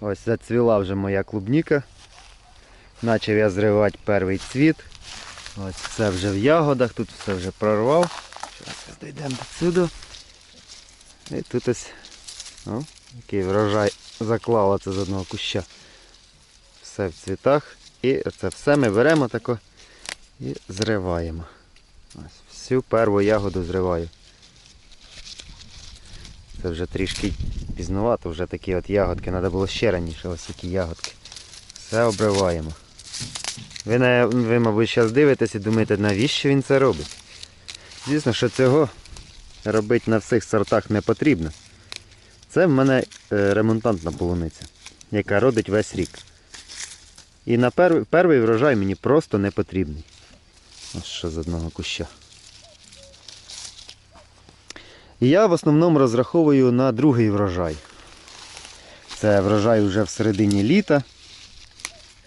Ось зацвіла вже моя клубніка. Начав я зривати перший цвіт. Ось все вже в ягодах, тут все вже прорвав. Зараз дійдемо сюди. І тут ось о, який врожай заклало це з одного куща. Все в цвітах. І це все ми беремо тако і зриваємо. Ось всю перву ягоду зриваю. Це вже трішки пізнувато, вже такі от ягодки, треба було ще раніше, ось які ягодки. Все обриваємо. Ви, ви мабуть, зараз дивитесь і думаєте, навіщо він це робить? Звісно, що цього робити на всіх сортах не потрібно. Це в мене е, ремонтантна полуниця, яка родить весь рік. І на перший врожай мені просто не потрібний. Ось що з одного куща. І я в основному розраховую на другий врожай. Це врожай вже в середині літа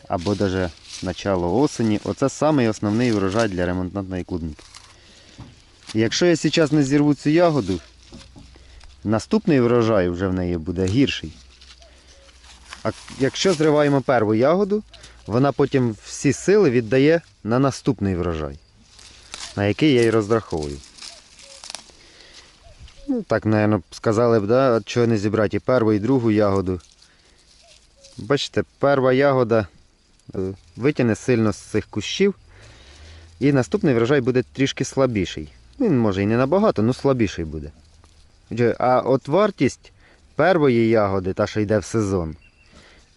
або навіть начало осені. Оце самий основний врожай для ремонтантної клубніки. Якщо я зараз не зірву цю ягоду, наступний врожай вже в неї буде гірший. А якщо зриваємо першу ягоду, вона потім всі сили віддає на наступний врожай, на який я і розраховую. Ну, так, мабуть, сказали б, да, чого не зібрати і першу, і другу ягоду. Бачите, перша ягода е, витягне сильно з цих кущів. І наступний врожай буде трішки слабіший. Він може і не набагато, але слабіший буде. А от вартість першої ягоди, та що йде в сезон,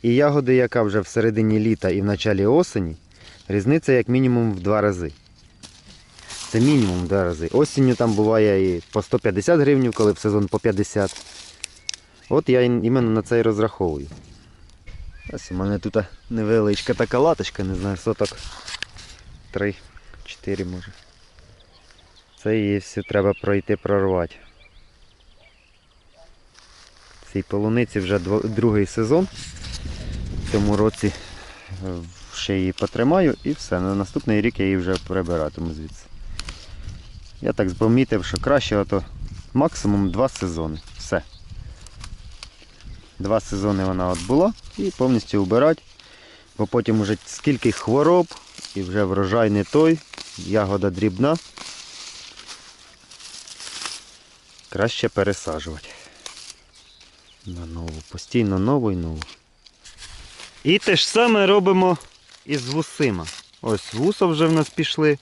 і ягоди, яка вже в середині літа і в началі осені, різниця як мінімум в два рази. Це мінімум два рази. Осінню там буває і по 150 гривень, коли в сезон по 50. От я іменно на це і розраховую. Ось у мене тут невеличка така латочка, не знаю, соток 3-4 може. Це її всю треба пройти прорвати. Цій полуниці вже другий сезон. В цьому році е, ще її потримаю і все. На наступний рік я її вже прибиратиму звідси. Я так помітив, що краще ото максимум два сезони. Все. Два сезони вона от була і повністю вбирати. Бо потім вже скільки хвороб і вже врожай не той, ягода дрібна. Краще пересаджувати. На нову. Постійно нову і нову. І те ж саме робимо із вусима. Ось вуса вже в нас пішли.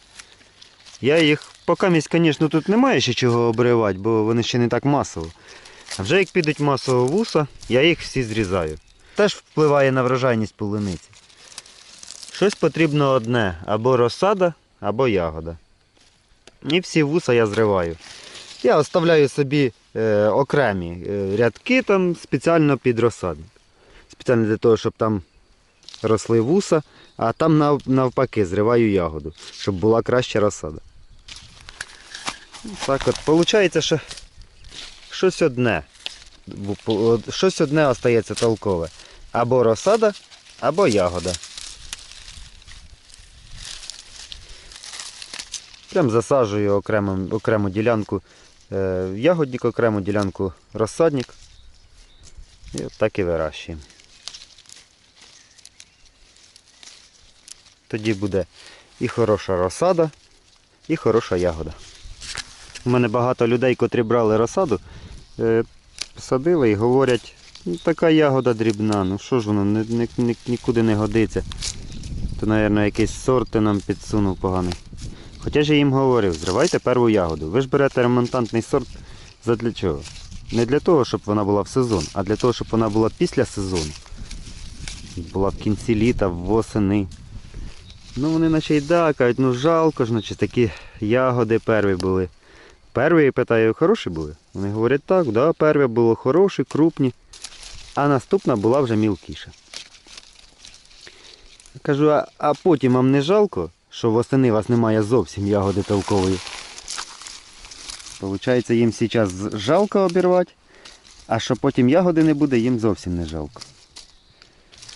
Я їх, поки місць, звісно, тут немає ще чого обривати, бо вони ще не так масово. А вже як підуть масово вуса, я їх всі зрізаю. Теж впливає на врожайність полуниці. Щось потрібно одне, або розсада, або ягода. І всі вуса я зриваю. Я оставляю собі е, окремі е, рядки там спеціально під розсадник. Спеціально для того, щоб там росли вуса, а там нав- навпаки зриваю ягоду, щоб була краща розсада. Так от, виходить, що щось одне. Щось одне остається толкове. Або розсада, або ягода. Прям засаджую окрему, окрему ділянку е, ягодник, окрему ділянку розсадник. І от так і вирощуємо. Тоді буде і хороша розсада, і хороша ягода. У мене багато людей, котрі брали розсаду, е, посадили і говорять, ну, така ягода дрібна, ну що ж воно, ні, ні, ні- нікуди не годиться. То, мабуть, якийсь сорт нам підсунув поганий. Хоча ж я їм говорив, зривайте першу ягоду. Ви ж берете ремонтантний сорт задля чого? Не для того, щоб вона була в сезон, а для того, щоб вона була після сезону. Була в кінці літа, восени. Ну вони наче й да, кажуть, ну жалко ж, наче такі ягоди перві були. Перві, питаю, хороші були? Вони говорять, так, да, перві було хороші, крупні, а наступна була вже мілкіша. Кажу, а, а потім вам не жалко, що восени у вас немає зовсім ягоди толкової? Получається, їм зараз жалко обірвати, а що потім ягоди не буде, їм зовсім не жалко.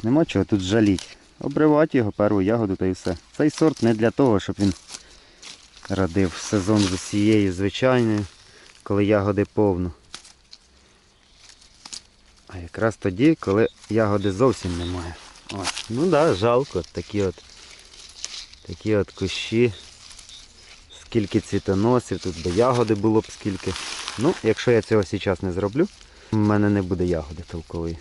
Нема чого тут жаліть. Обривати його першу ягоду та і все. Цей сорт не для того, щоб він родив сезон з усією звичайною, коли ягоди повно. А якраз тоді, коли ягоди зовсім немає. Ось. Ну так, да, жалко. Такі от, такі от кущі. Скільки цвітоносів, тут би ягоди було б скільки. Ну, якщо я цього зараз не зроблю, в мене не буде ягоди толкової.